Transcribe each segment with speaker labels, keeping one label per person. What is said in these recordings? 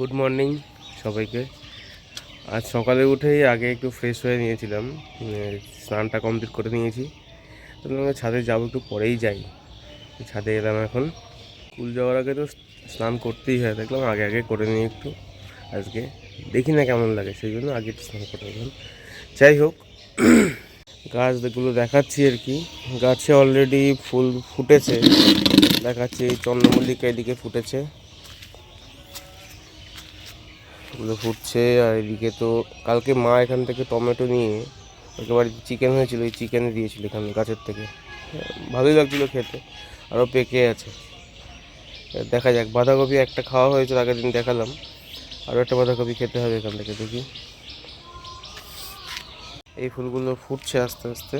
Speaker 1: Good morning সবাইকে। আজ সকালে উঠেই আগে একটু ফ্রেশ হয়ে নিয়েছিলাম। স্নানটা কমপ্লিট করে নিয়েছি। ছাদে যাব একটু পরেই যাই। ছাদে এলাম এখন। স্কুল যাওয়ার আগে তো স্নান করতেই হয়। দেখলাম আগে আগে করে নিই একটু। আজকে দেখি না কেমন লাগে, সেই জন্য আগে একটু স্নান করে নিলাম। যাই হোক, গাছগুলো দেখাচ্ছি আর কি। গাছে অলরেডি ফুল ফুটেছে। দেখাচ্ছি, চন্দ্রমল্লিকা এদিকে ফুটেছে। এগুলো ফুটছে, আর এদিকে তো কালকে মা এখান থেকে টমেটো নিয়ে বাড়িতে চিকেন হয়েছিল, ওই চিকেনে দিয়েছিল এখানে গাছের থেকে। ভালোই লাগছিল খেতে, আরও পেকে আছে। দেখা যাক, বাঁধাকপি একটা খাওয়া হয়েছিল আগের দিন দেখালাম। আরও একটা বাঁধাকপি খেতে হবে এখান থেকে, দেখি। এই ফুলগুলো ফুটছে আস্তে আস্তে।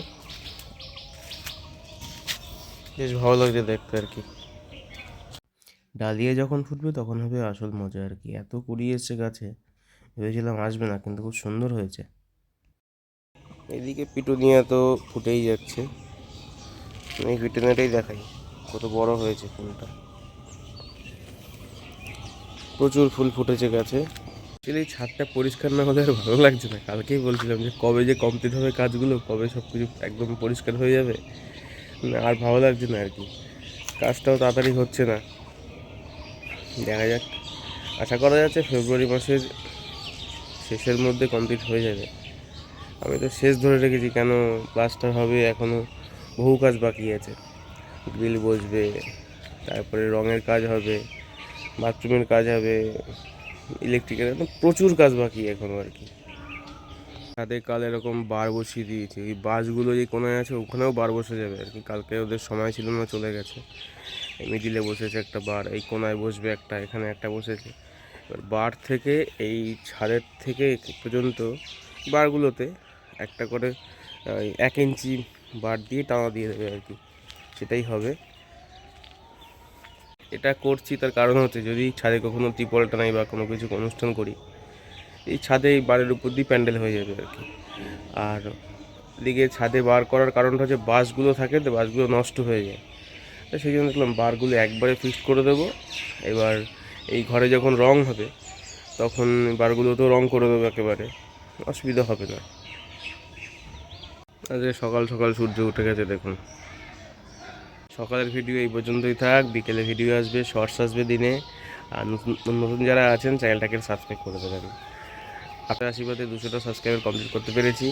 Speaker 1: বেশ ভালো লাগছে দেখতে আর কি। ডালিয়ে যখন ফুটবে তখন হবে আসল মজা আর কি। এত কুড়ি এসছে গাছে। ভেবেছিলাম আসবে না, কিন্তু খুব সুন্দর হয়েছে। এদিকে পিটুনিয়া তো ফুটেই যাচ্ছে। এই পিটুনিয়াটাই দেখাই, কত বড় হয়েছে ফুলটা। প্রচুর ফুল ফুটেছে গাছে। অ্যাকচুয়ালি ছাদটা পরিষ্কার না হলে আর ভালো লাগছে না। কালকেই বলছিলাম যে, কবে যে কমপ্লিট হবে কাজগুলো, কবে সব কিছু একদম পরিষ্কার হয়ে যাবে আর ভালো লাগছে না আর কি। কাজটাও তাড়াতাড়ি হচ্ছে না। দেখা যাক। আশা করা যাচ্ছে ফেব্রুয়ারি মাসের শেষের মধ্যে কমপ্লিট হয়ে যাবে। আমি তো শেষ ধরে রেখেছি কেন প্লাস্টার হবে এখনও বহু কাজ বাকি আছে। গ্রিল বসবে, তারপরে রঙের কাজ হবে বাথরুমের কাজ হবে ইলেকট্রিকের প্রচুর কাজ বাকি এখনও আর কি। ছাদে কাল এরকম বার বসিয়ে দিয়েছি। এই বাসগুলো যে কোনায় আছে ওখানেও বার বসে যাবে আর কি। কালকে ওদের সময় ছিল না, চলে গেছে। মিডিলে বসেছে একটা বার এই কোনায় বসবে একটা, এখানে একটা বসেছে। এবার বার থেকে এই ছাদের থেকে পর্যন্ত বারগুলোতে একটা করে এক ইঞ্চি বার দিয়ে টানা দিয়ে দেবে আর কি। সেটাই হবে। এটা করছি, তার কারণ হচ্ছে যদি ছাদে কখনো ত্রিপল টানাই বা কোনো কিছু অনুষ্ঠান করি, এই ছাদে এই বারের উপর দিয়ে প্যান্ডেল হয়ে যাবে আর কি। আর দিকে ছাদে বার করার কারণটা হচ্ছে বাসগুলো থাকে তো, বাসগুলো নষ্ট হয়ে যায়। তো সেই জন্য দেখলাম বারগুলো একবারে ফিক্সড করে দেবো। এবার এই ঘরে যখন রং হবে, তখন বারগুলো তো রং করে দেবো একেবারে। অসুবিধা হবে না। আজকে সকাল সকাল সূর্য উঠে গেছে, দেখুন। সকালের ভিডিও এই পর্যন্তই থাক বিকেলে ভিডিও আসবে, শর্টস আসবে দিনে। আর নতুন নতুন যারা আছেন, চ্যানেলটাকে সাবস্ক্রাইব করে দেবেন। আপনার আশীর্বাদে দুশোটা সাবস্ক্রাইবার কমপ্লিট করতে পেরেছি।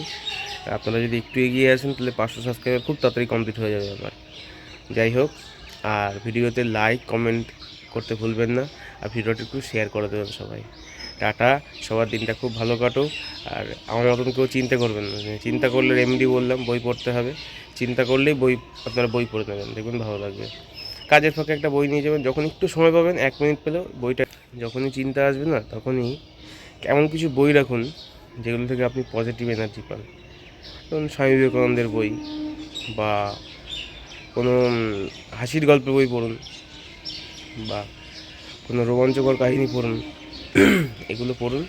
Speaker 1: আপনারা যদি একটু এগিয়ে আসেন, তাহলে পাঁচশো সাবস্ক্রাইবার খুব তাড়াতাড়ি কমপ্লিট হয়ে যাবে আমার। যাই হোক, আর ভিডিওতে লাইক কমেন্ট করতে ভুলবেন না, আর ভিডিওটি একটু শেয়ার করে দেবেন সবাই। টাটা, সবার দিনটা খুব ভালো কাটো আর আমার মতন কেউ চিন্তা করবেন না। চিন্তা করলে এমডি বললাম, বই পড়তে হবে। চিন্তা করলেই বই, আপনারা বই পড়ে নেবেন, দেখবেন ভালো লাগবে। কাজের ফাঁকে একটা বই নিয়ে যাবেন, যখন একটু সময় পাবেন, এক মিনিট পেলেও বইটা, যখনই চিন্তা আসবে না, তখনই এমন কিছু বই রাখুন, যেগুলো থেকে আপনি পজিটিভ এনার্জি পান। ধরুন স্বামী বিবেকানন্দের বই, বা কোনো হাসির গল্পের বই পড়ুন বা কোনো রোমাঞ্চকর কাহিনী পড়ুন, এগুলো পড়ুন।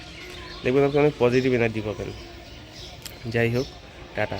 Speaker 1: দেখবেন আপনি অনেক পজিটিভ এনার্জি পাবেন। যাই হোক, টাটা।